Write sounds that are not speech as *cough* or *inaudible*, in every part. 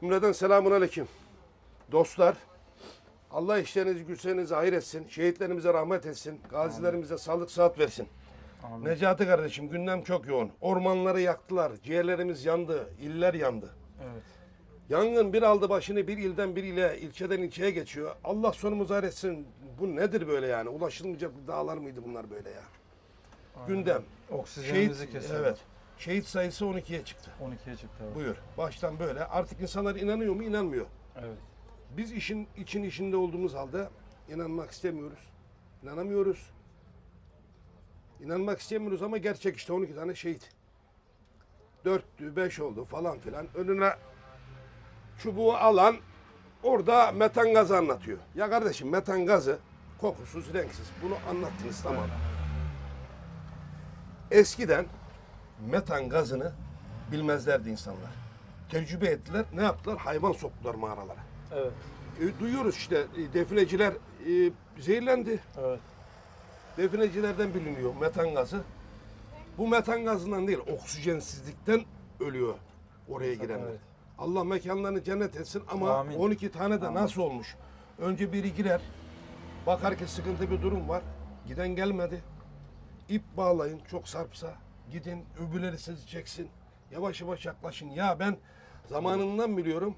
Cümleden selamun aleyküm. Dostlar, Allah işlerinizi güçlerinizi hayır etsin. Şehitlerimize rahmet etsin. Gazilerimize sağlık sıhhat versin. Amin. Necati kardeşim gündem çok yoğun. Ormanları yaktılar. Ciğerlerimiz yandı. iller yandı. Evet. Yangın bir aldı başını bir ilden bir ile, ilçeden ilçeye geçiyor. Allah sonumuzu hayır etsin. Bu nedir böyle yani? Ulaşılmayacak dağlar mıydı bunlar böyle ya? Gündem. Oksijenimizi kesiyor. Evet. Şehit sayısı 12'ye çıktı. 12'ye çıktı. Evet. Buyur. Baştan böyle. Artık insanlar inanıyor mu? İnanmıyor. evet. Biz işin için içinde olduğumuz halde inanmak istemiyoruz. İnanamıyoruz. İnanmak istemiyoruz ama gerçek işte 12 tane şehit. Dörttü, beş oldu falan filan. Önüne çubuğu alan orada metan gazı anlatıyor. Ya kardeşim metan gazı kokusuz, renksiz. Bunu anlattınız tamam. Eskiden metan gazını bilmezlerdi insanlar. Tecrübe ettiler. Ne yaptılar? Hayvan soktular mağaralara. Evet. E, duyuyoruz işte e, defineciler e, zehirlendi. Evet. Definecilerden biliniyor metan gazı. Bu metan gazından değil oksijensizlikten ölüyor oraya girenler. Evet. Allah mekanlarını cennet etsin ama Amin. 12 tane de Amin. nasıl olmuş? Önce biri girer. Bakar ki sıkıntı bir durum var. Giden gelmedi. İp bağlayın çok sarpsa. Gidin öbürleri sizi çeksin. Yavaş yavaş yaklaşın. Ya ben zamanından biliyorum.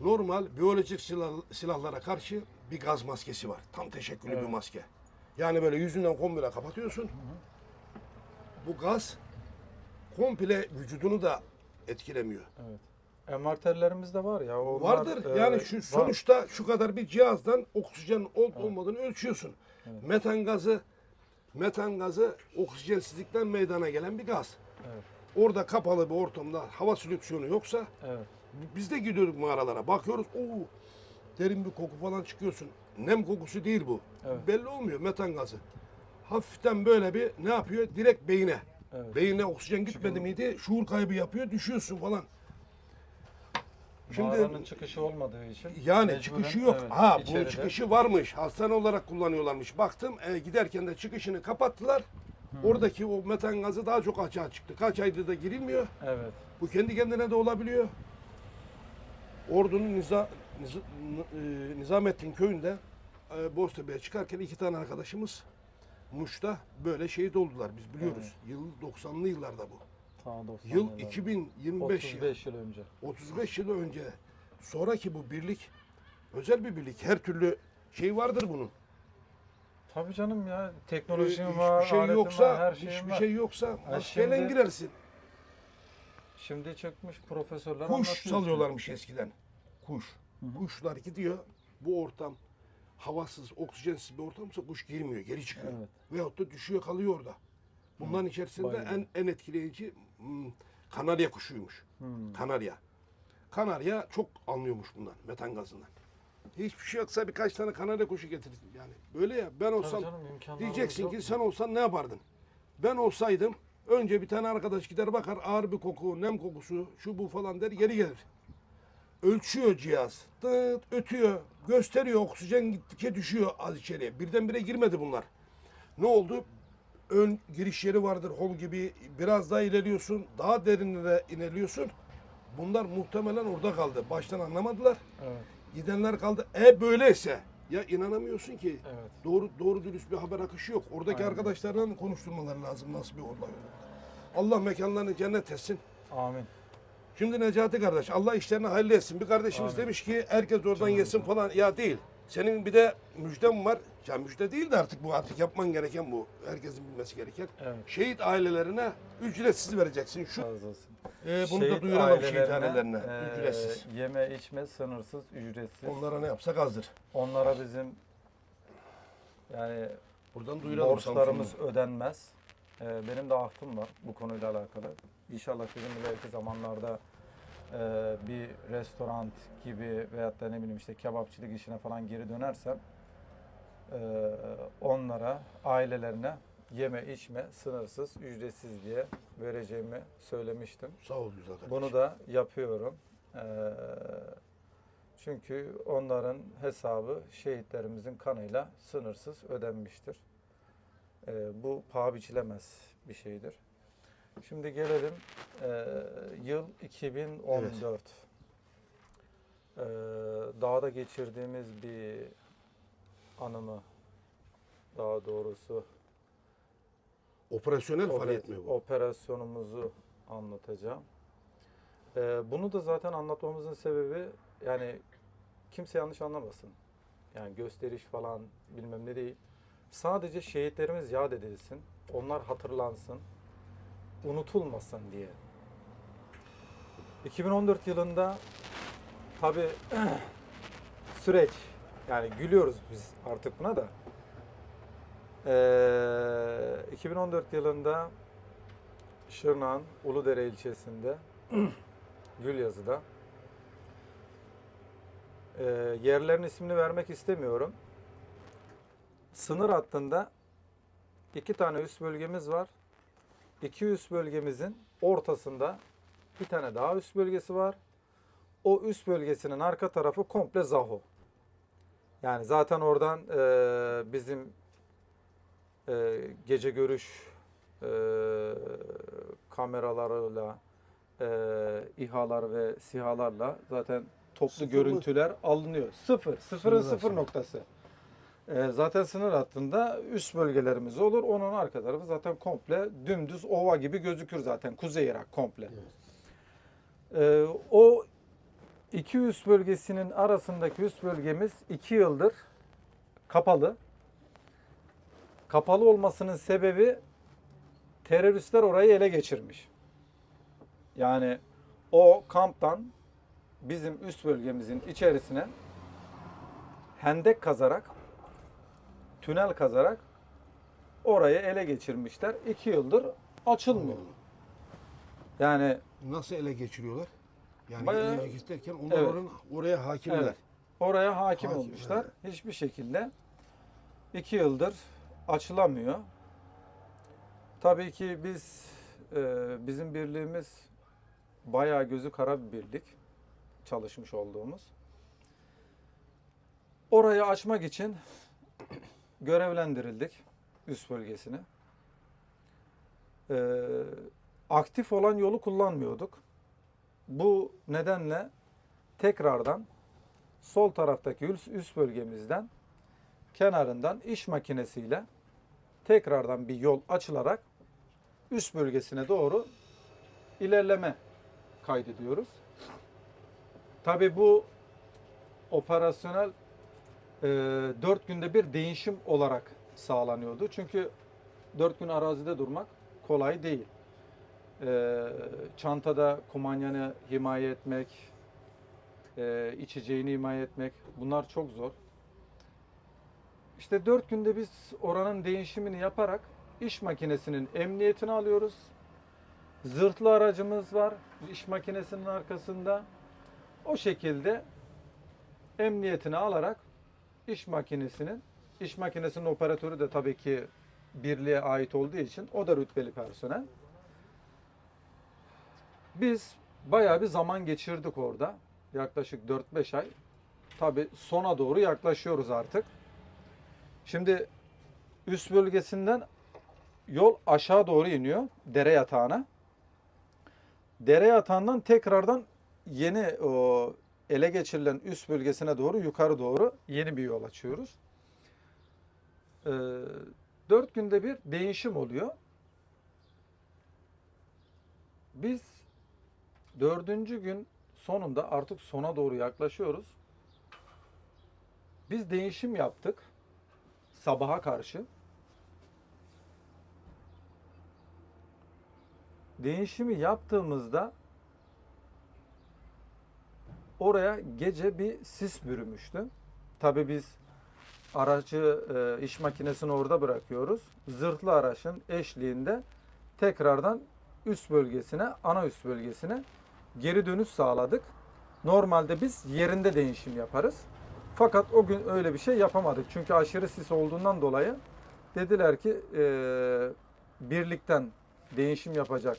Normal biyolojik silah, silahlara karşı bir gaz maskesi var. Tam teşekküllü bir Evet. maske. Yani böyle yüzünden komple kapatıyorsun. Bu gaz komple vücudunu da etkilemiyor. Evet. Envanterlerimiz de var ya. Onlar, Vardır. e, yani şu var. sonuçta şu kadar bir cihazdan oksijen olup olmadığını ölçüyorsun. Evet. Metan gazı metan gazı oksijensizlikten meydana gelen bir gaz. Evet. Orada kapalı bir ortamda hava sülüksiyonu yoksa Evet. biz de gidiyoruz mağaralara. Bakıyoruz. Oo, derin bir koku falan çıkıyorsun. Nem kokusu değil bu. Evet. Belli olmuyor metan gazı. Hafiften böyle bir ne yapıyor? Direkt beyine. Evet. Beyine oksijen gitmedi miydi? Şuur kaybı yapıyor, düşüyorsun falan. Şimdi Mağaranın çıkışı olmadığı için. yani mecburen, çıkışı yok. evet, ha bunun içeride. çıkışı varmış. Hastane olarak kullanıyorlarmış. Baktım e, giderken de çıkışını kapattılar. Oradaki o metan gazı daha çok açığa çıktı. Kaç aydır da girilmiyor. Evet. Bu kendi kendine de olabiliyor. Ordu'nun Niza, Niz, e, Nizamettin köyünde e, Boztepe'ye çıkarken iki tane arkadaşımız Muş'ta böyle şehit oldular. Biz biliyoruz. Yıl 90'lı yıllarda bu. Ta 90'lı Yıl yıllarda. 2025 ya. 35 yıl önce. 35 yıl önce sonraki bu birlik özel bir birlik. Her türlü şey vardır bunun. Tabii canım ya. Ee, Teknolojim hiçbir var, şey aletim yoksa, var, her şeyim hiçbir var. şey yoksa maskeyle şimdi- girersin. Şimdi çıkmış profesörler Kuş anlatıyor. salıyorlarmış eskiden. Kuş. Kuşlar gidiyor. Bu ortam havasız, oksijensiz bir ortamsa kuş girmiyor, geri çıkıyor. Evet. Veyahut da düşüyor kalıyor orada. Bunların içerisinde Bayılıyor. en en etkileyici hmm, kanarya kuşuymuş. Hmm. Kanarya. Kanarya çok anlıyormuş bundan, metan gazından. Hiçbir şey yoksa birkaç tane kanarya kuşu getirin yani. Böyle ya ben olsam canım, diyeceksin ki sen olsan ne yapardın? Ben olsaydım önce bir tane arkadaş gider bakar ağır bir koku, nem kokusu, şu bu falan der geri gelir. Ölçüyor cihaz. Tıt ötüyor. Gösteriyor oksijen gittikçe düşüyor az içeriye. Birdenbire girmedi bunlar. Ne oldu? Ön giriş yeri vardır hol gibi. Biraz daha ilerliyorsun. Daha derinlere ineliyorsun. Bunlar muhtemelen orada kaldı. Baştan anlamadılar. Evet. Gidenler kaldı. E böyleyse ya inanamıyorsun ki. Evet. Doğru doğru dürüst bir haber akışı yok. Oradaki Aynen. arkadaşlarla konuşturmaları lazım nasıl bir olay. Allah mekanlarını cennet etsin. Amin. Şimdi Necati kardeş Allah işlerini hayırlı etsin. Bir kardeşimiz Amin. demiş ki herkes oradan Canım yesin falan. Ya değil. Senin bir de müjdem var. Ya müjde değil de artık bu artık yapman gereken bu. Herkesin bilmesi gereken. Evet. Şehit ailelerine ücretsiz vereceksin. Şu Razı olsun. e, bunu da duyuralım şehit ailelerine, eee, Ücretsiz. Yeme içme sınırsız, ücretsiz. Onlara ne yapsak azdır. Onlara bizim yani Buradan duyuralım borçlarımız ödenmez. Eee, benim de ahtım var bu konuyla alakalı. İnşallah bizim ileriki zamanlarda eee, bir restoran gibi veyahut da ne bileyim işte kebapçılık işine falan geri dönersem eee, onlara, ailelerine yeme içme sınırsız, ücretsiz diye vereceğimi söylemiştim. Sağ ol güzel kardeşim. Bunu da yapıyorum. Eee, çünkü onların hesabı şehitlerimizin kanıyla sınırsız ödenmiştir. Eee, bu paha biçilemez bir şeydir. Şimdi gelelim eee, yıl 2014. Ee, dağda geçirdiğimiz bir anımı daha doğrusu Operasyonel faaliyet mi bu? operasyonumuzu anlatacağım. Ee, bunu da zaten anlatmamızın sebebi yani kimse yanlış anlamasın. Yani gösteriş falan bilmem ne değil. Sadece şehitlerimiz yad edilsin. Onlar hatırlansın. Unutulmasın diye. 2014 yılında tabi *clears throat* süreç yani gülüyoruz biz artık buna da. Ee, 2014 yılında Şırnak'ın Uludere ilçesinde *clears throat* Gülyazı'da ee, yerlerin ismini vermek istemiyorum. Sınır hattında iki tane üst bölgemiz var. İki üst bölgemizin ortasında bir tane daha üst bölgesi var. O üst bölgesinin arka tarafı komple Zaho. Yani zaten oradan e, bizim e, gece görüş e, kameralarıyla, e, İHA'lar ve SİHA'larla zaten toplu Sıfır mı? görüntüler alınıyor. Sıfır. Sıfırın sıfır hattı. noktası. E, zaten sınır hattında üst bölgelerimiz olur. Onun arka tarafı zaten komple dümdüz ova gibi gözükür zaten. Kuzey Irak komple. E, o iki üst bölgesinin arasındaki üst bölgemiz iki yıldır kapalı. Kapalı olmasının sebebi teröristler orayı ele geçirmiş. Yani o kamptan bizim üst bölgemizin içerisine hendek kazarak, tünel kazarak orayı ele geçirmişler. İki yıldır açılmıyor. Yani Nasıl ele geçiriyorlar? Yani Bayağı- ele geçirirken onlar Evet. oranın- oraya hakimler. Evet. oraya hakim, Hakim, olmuşlar. Hiçbir şekilde iki yıldır açılamıyor. Tabii ki biz e, bizim birliğimiz bayağı gözü kara bir birlik çalışmış olduğumuz. Orayı açmak için görevlendirildik üst bölgesine. E, aktif olan yolu kullanmıyorduk. Bu nedenle tekrardan sol taraftaki üst, üst bölgemizden kenarından iş makinesiyle tekrardan bir yol açılarak üst bölgesine doğru ilerleme kaydediyoruz. Tabi bu operasyonel 4 günde bir değişim olarak sağlanıyordu. Çünkü 4 gün arazide durmak kolay değil. E, çantada kumanyanı himaye etmek, e, içeceğini himaye etmek bunlar çok zor. İşte dört günde biz oranın değişimini yaparak iş makinesinin emniyetini alıyoruz. Zırhlı aracımız var iş makinesinin arkasında. O şekilde emniyetini alarak iş makinesinin, iş makinesinin operatörü de tabii ki birliğe ait olduğu için o da rütbeli personel. Biz bayağı bir zaman geçirdik orada. Yaklaşık 4-5 ay. Tabii sona doğru yaklaşıyoruz artık. Şimdi üst bölgesinden yol aşağı doğru iniyor dere yatağına. Dere yatağından tekrardan yeni o ele geçirilen üst bölgesine doğru yukarı doğru yeni bir yol açıyoruz. Ee, dört günde bir değişim oluyor. Biz dördüncü gün sonunda artık sona doğru yaklaşıyoruz. Biz değişim yaptık sabaha karşı. Değişimi yaptığımızda oraya gece bir sis bürümüştü. Tabii biz aracı e, iş makinesini orada bırakıyoruz. Zırhlı araçın eşliğinde tekrardan üst bölgesine, ana üst bölgesine geri dönüş sağladık. Normalde biz yerinde değişim yaparız. Fakat o gün öyle bir şey yapamadık. Çünkü aşırı sis olduğundan dolayı dediler ki e, birlikten değişim yapacak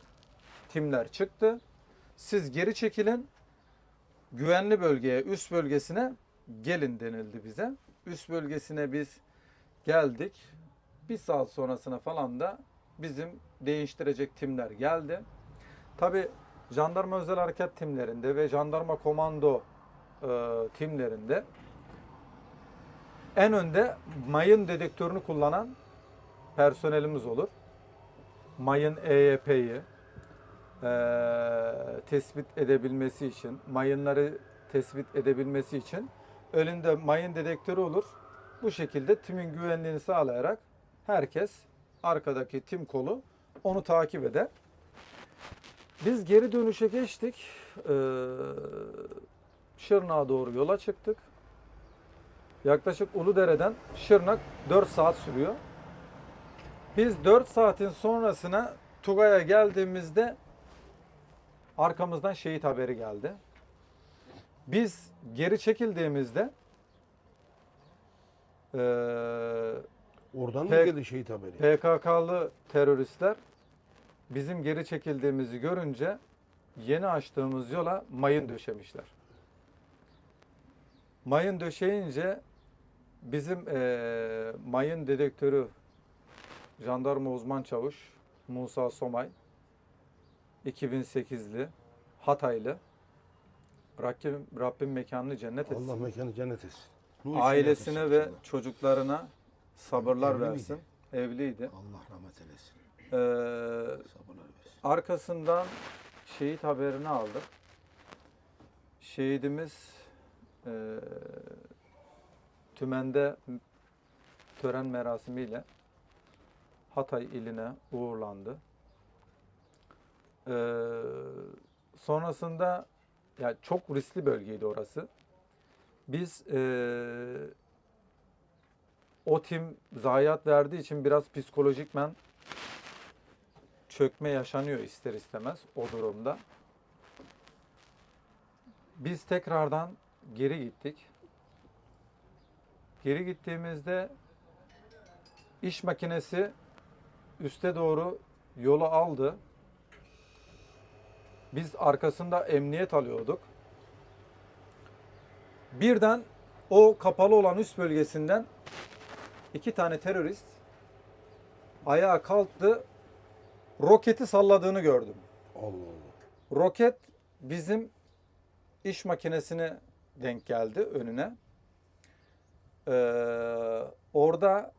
timler çıktı. Siz geri çekilin. Güvenli bölgeye, üst bölgesine gelin denildi bize. Üst bölgesine biz geldik. Bir saat sonrasına falan da bizim değiştirecek timler geldi. Tabi jandarma özel harekat timlerinde ve jandarma komando e, timlerinde en önde mayın dedektörünü kullanan personelimiz olur. Mayın EYP'yi tespit edebilmesi için, mayınları tespit edebilmesi için önünde mayın dedektörü olur. Bu şekilde timin güvenliğini sağlayarak herkes arkadaki tim kolu onu takip eder. Biz geri dönüşe geçtik. Ee, Şırnak'a doğru yola çıktık. Yaklaşık Uludere'den Şırnak 4 saat sürüyor. Biz 4 saatin sonrasına Tugay'a geldiğimizde arkamızdan şehit haberi geldi. Biz geri çekildiğimizde eee Oradan mı geldi şehit haberi? PKK'lı teröristler bizim geri çekildiğimizi görünce yeni açtığımız yola mayın döşemişler. Mayın döşeyince bizim eee, mayın dedektörü jandarma uzman çavuş Musa Somay 2008'li Hataylı Rabbim, Rabbim mekanını cennet etsin. Allah mekanı cennet etsin. Nur Ailesine ve inşallah. çocuklarına sabırlar Evli miydi? versin. Evliydi. Allah rahmet eylesin. Ee, Sabırlar versin. arkasından şehit haberini aldık. Şehidimiz e, tümende tören merasimiyle Hatay iline uğurlandı. Ee, sonrasında ya çok riskli bölgeydi orası. Biz e, o tim zayiat verdiği için biraz psikolojikmen çökme yaşanıyor ister istemez o durumda. Biz tekrardan geri gittik. Geri gittiğimizde iş makinesi üste doğru yolu aldı. Biz arkasında emniyet alıyorduk. Birden o kapalı olan üst bölgesinden iki tane terörist ayağa kalktı roketi salladığını gördüm. Allah Allah. Roket bizim iş makinesine denk geldi önüne. Ee, orada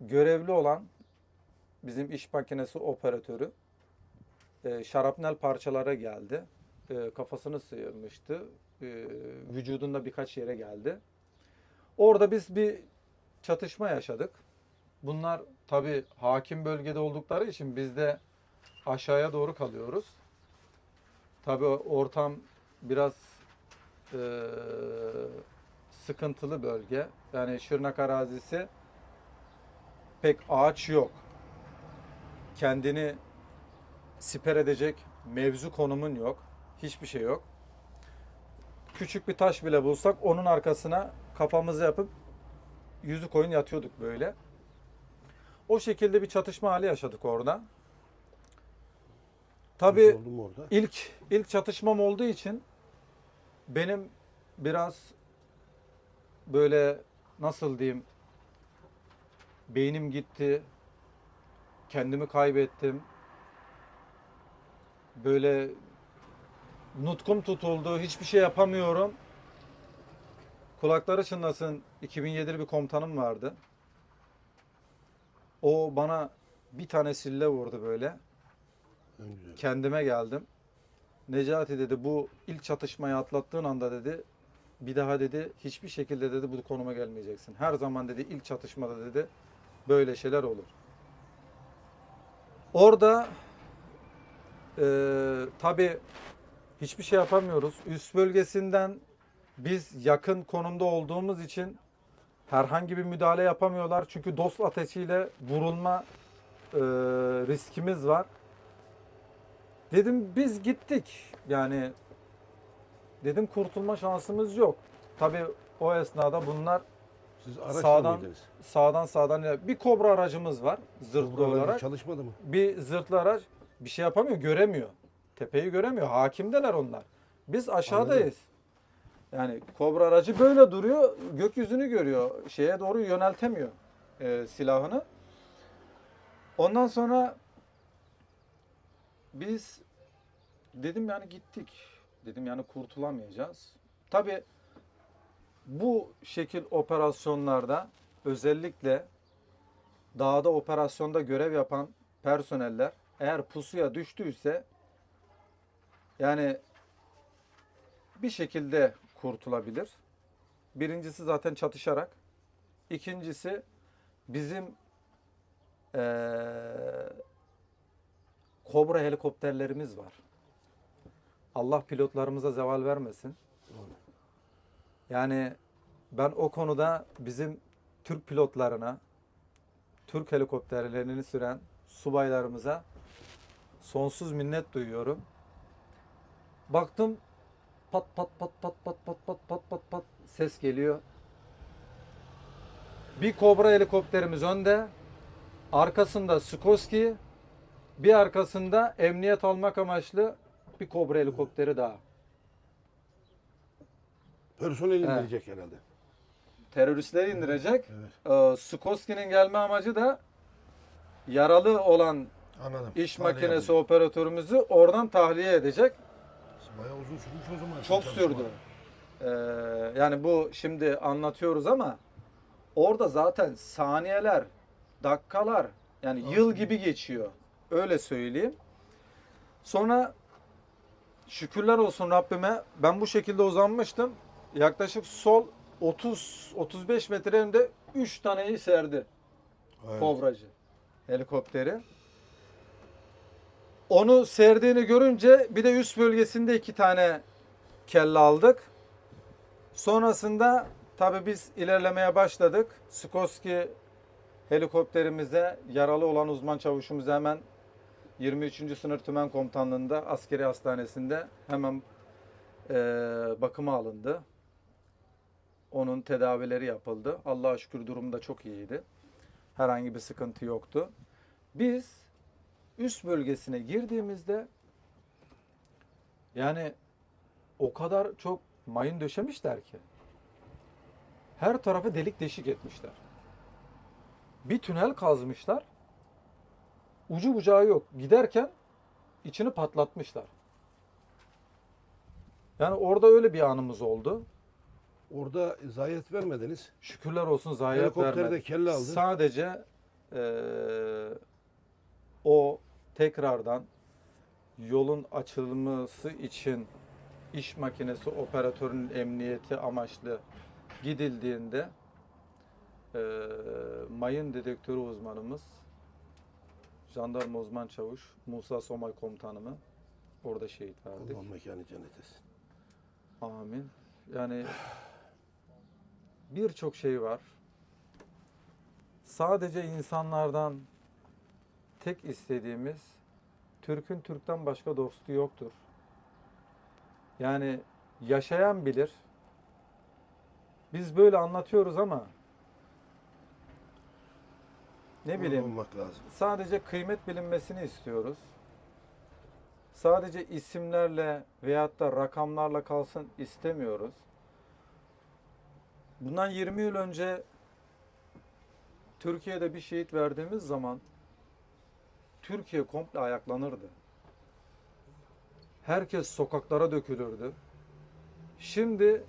görevli olan bizim iş makinesi operatörü e, şarapnel parçalara geldi. E, kafasını sıyırmıştı. E, vücudunda birkaç yere geldi. Orada biz bir çatışma yaşadık. Bunlar tabi hakim bölgede oldukları için biz de aşağıya doğru kalıyoruz. Tabi ortam biraz eee, sıkıntılı bölge. Yani Şırnak arazisi pek ağaç yok. Kendini siper edecek mevzu konumun yok. Hiçbir şey yok. Küçük bir taş bile bulsak onun arkasına kafamızı yapıp yüzü koyun yatıyorduk böyle. O şekilde bir çatışma hali yaşadık orada. Tabii orada? ilk ilk çatışmam olduğu için benim biraz böyle nasıl diyeyim beynim gitti. Kendimi kaybettim. Böyle nutkum tutuldu. Hiçbir şey yapamıyorum. Kulakları çınlasın. 2007'li bir komutanım vardı. O bana bir tane sille vurdu böyle güzel. kendime geldim. Necati dedi bu ilk çatışmayı atlattığın anda dedi bir daha dedi hiçbir şekilde dedi bu konuma gelmeyeceksin. Her zaman dedi ilk çatışmada dedi böyle şeyler olur. Orada eee tabi hiçbir şey yapamıyoruz. Üst bölgesinden biz yakın konumda olduğumuz için herhangi bir müdahale yapamıyorlar. Çünkü dost ateşiyle vurulma eee, riskimiz var. Dedim biz gittik. Yani dedim kurtulma şansımız yok. Tabii o esnada bunlar Siz araçla Sağdan- mıydınız? sağdan sağdan bir kobra aracımız var zırhlı Buralarda olarak. Çalışmadı mı? Bir zırhlı araç bir şey yapamıyor, göremiyor. Tepeyi göremiyor. Hakimdeler onlar. Biz aşağıdayız. Yani kobra aracı böyle duruyor, gökyüzünü görüyor. Şeye doğru yöneltemiyor e, silahını. Ondan sonra biz dedim yani gittik. Dedim yani kurtulamayacağız. Tabi bu şekil operasyonlarda özellikle dağda operasyonda görev yapan personeller eğer pusuya düştüyse yani bir şekilde kurtulabilir. Birincisi zaten çatışarak. İkincisi bizim eee Kobra helikopterlerimiz var. Allah pilotlarımıza zeval vermesin. Yani ben o konuda bizim Türk pilotlarına, Türk helikopterlerini süren subaylarımıza sonsuz minnet duyuyorum. Baktım pat pat pat pat pat pat pat pat pat pat ses geliyor. Bir Kobra helikopterimiz önde, arkasında Skorsky, bir arkasında emniyet almak amaçlı bir Kobra helikopteri daha. Personel Evet. indirecek herhalde. Teröristleri indirecek. Ee, Skorsky'nin gelme amacı da yaralı olan Anladım. iş Tahliye makinesi yapıyor. operatörümüzü oradan tahliye edecek. Bayağı uzun sürmüş o zaman. Çok Çalışma. sürdü. Ee, yani bu şimdi anlatıyoruz ama orada zaten saniyeler, dakikalar yani yıl gibi geçiyor. Öyle söyleyeyim. Sonra şükürler olsun Rabbime ben bu şekilde uzanmıştım. Yaklaşık sol 30 35 metre önünde 3 taneyi serdi. Evet. Kovracı helikopteri. Onu serdiğini görünce bir de üst bölgesinde iki tane kelle aldık. Sonrasında tabii biz ilerlemeye başladık. Skorsky helikopterimize yaralı olan uzman çavuşumuzu hemen 23. Sınır Tümen Komutanlığı'nda askeri hastanesinde hemen eee bakıma alındı. Onun tedavileri yapıldı. Allah'a şükür durumu da çok iyiydi. Herhangi bir sıkıntı yoktu. Biz üst bölgesine girdiğimizde yani o kadar çok mayın döşemişler ki her tarafı delik deşik etmişler. Bir tünel kazmışlar. Ucu bucağı yok. Giderken içini patlatmışlar. Yani orada öyle bir anımız oldu. Orada zayiat vermediniz. Şükürler olsun zayiat Helikopterde vermedi. kelle aldı. Sadece eee, o tekrardan yolun açılması için iş makinesi operatörünün emniyeti amaçlı gidildiğinde eee, mayın dedektörü uzmanımız jandarma uzman çavuş Musa Somay komutanımı orada şehit verdik. Allah mekanı cennet etsin. Amin. Yani birçok şey var. Sadece insanlardan tek istediğimiz Türk'ün Türk'ten başka dostu yoktur. Yani yaşayan bilir. Biz böyle anlatıyoruz ama ne bileyim olmak lazım. sadece kıymet bilinmesini istiyoruz. Sadece isimlerle veyahut da rakamlarla kalsın istemiyoruz. Bundan 20 yıl önce Türkiye'de bir şehit verdiğimiz zaman Türkiye komple ayaklanırdı. Herkes sokaklara dökülürdü. Şimdi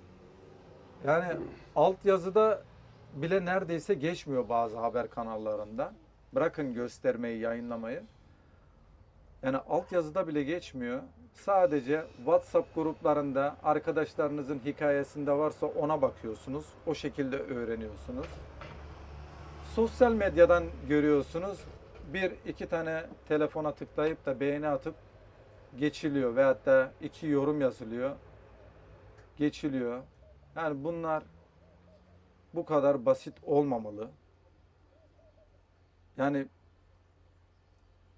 yani altyazıda bile neredeyse geçmiyor bazı haber kanallarında. Bırakın göstermeyi, yayınlamayı. Yani altyazıda bile geçmiyor. Sadece WhatsApp gruplarında arkadaşlarınızın hikayesinde varsa ona bakıyorsunuz. O şekilde öğreniyorsunuz. Sosyal medyadan görüyorsunuz. Bir iki tane telefona tıklayıp da beğeni atıp geçiliyor. Veyahut da iki yorum yazılıyor. Geçiliyor. Yani bunlar bu kadar basit olmamalı. Yani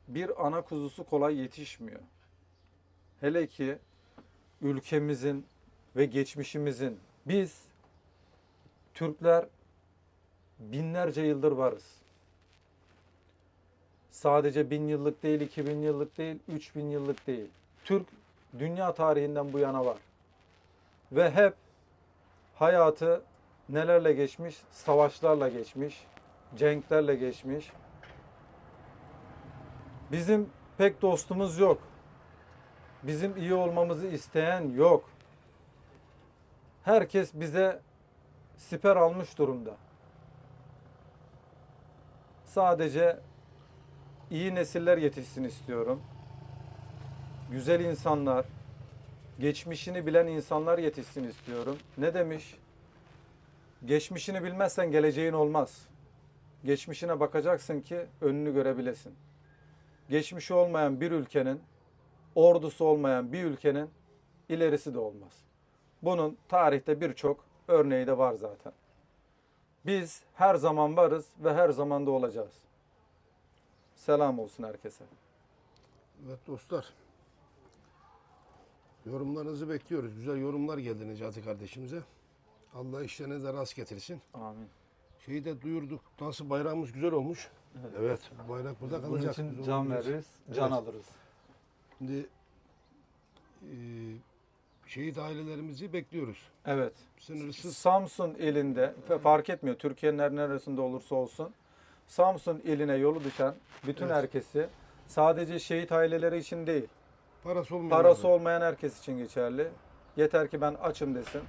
bir ana kuzusu kolay yetişmiyor. Hele ki ülkemizin ve geçmişimizin biz Türkler binlerce yıldır varız. Sadece bin yıllık değil, iki bin yıllık değil, üç bin yıllık değil. Türk dünya tarihinden bu yana var. Ve hep hayatı nelerle geçmiş? Savaşlarla geçmiş, cenklerle geçmiş. Bizim pek dostumuz yok. Bizim iyi olmamızı isteyen yok. Herkes bize siper almış durumda. Sadece iyi nesiller yetişsin istiyorum. Güzel insanlar, geçmişini bilen insanlar yetişsin istiyorum. Ne demiş? Geçmişini bilmezsen geleceğin olmaz. Geçmişine bakacaksın ki önünü görebilesin. Geçmişi olmayan bir ülkenin, ordusu olmayan bir ülkenin ilerisi de olmaz. Bunun tarihte birçok örneği de var zaten. Biz her zaman varız ve her zaman da olacağız. Selam olsun herkese. Evet dostlar. Yorumlarınızı bekliyoruz. Güzel yorumlar geldi Necati kardeşimize. Allah işlerine rast getirsin. Amin. Şeyi de duyurduk. Nasıl bayrağımız güzel olmuş. Evet. bu bayrak burada Bunun kalacak. için Biz can veririz, can Evet. alırız. Şimdi e, şehit ailelerimizi bekliyoruz. Evet. Sınırsız Samsun ilinde fe- fark etmiyor Türkiye'nin her neresinde olursa olsun Samsun iline yolu düşen bütün Evet. herkesi sadece şehit aileleri için değil parası olmayan parası olmayan herkes için geçerli. Yeter ki ben açım desin.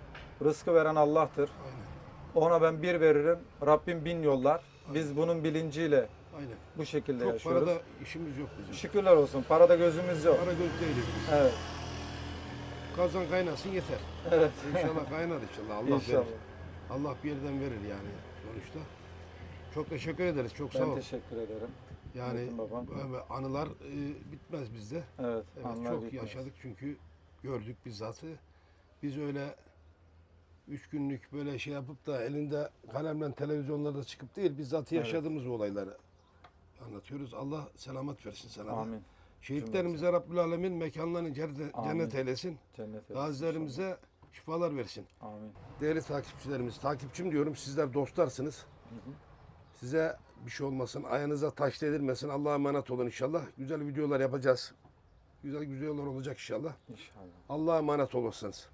Rızkı veren Allah'tır. Aynen. Ona ben bir veririm. Rabbim bin yollar. Biz bunun bilinciyle Aynen. bu şekilde Çok yaşıyoruz. parada işimiz yok bizim. Şükürler olsun. Parada gözümüz yok. Para göz değiliz biz. Evet. Kazan kaynasın yeter. Evet. İnşallah kaynar inşallah. Allah İnşallah. verir. Allah bir yerden verir yani sonuçta. Çok teşekkür ederiz. Çok sağ Ben ol. teşekkür ederim. Yani Metin babam. böyle anılar e, bitmez bizde. Evet. Evet, anlar çok bitmez. yaşadık çünkü gördük bizzatı. Biz öyle üç günlük böyle şey yapıp da elinde kalemle televizyonlarda çıkıp değil bizzat Evet. yaşadığımız olayları anlatıyoruz. Allah selamet versin sana da. Amin. Şehitlerimize Rabbül Alemin mekanlarını cennet, Amin. cennet eylesin. Cennet eylesin Gazilerimize şifalar versin. Amin. Değerli takipçilerimiz, takipçim diyorum sizler dostlarsınız. Size bir şey olmasın, ayağınıza taş değdirmesin. Allah'a emanet olun inşallah. Güzel videolar yapacağız. Güzel videolar olacak inşallah. İnşallah. Allah'a emanet olasınız.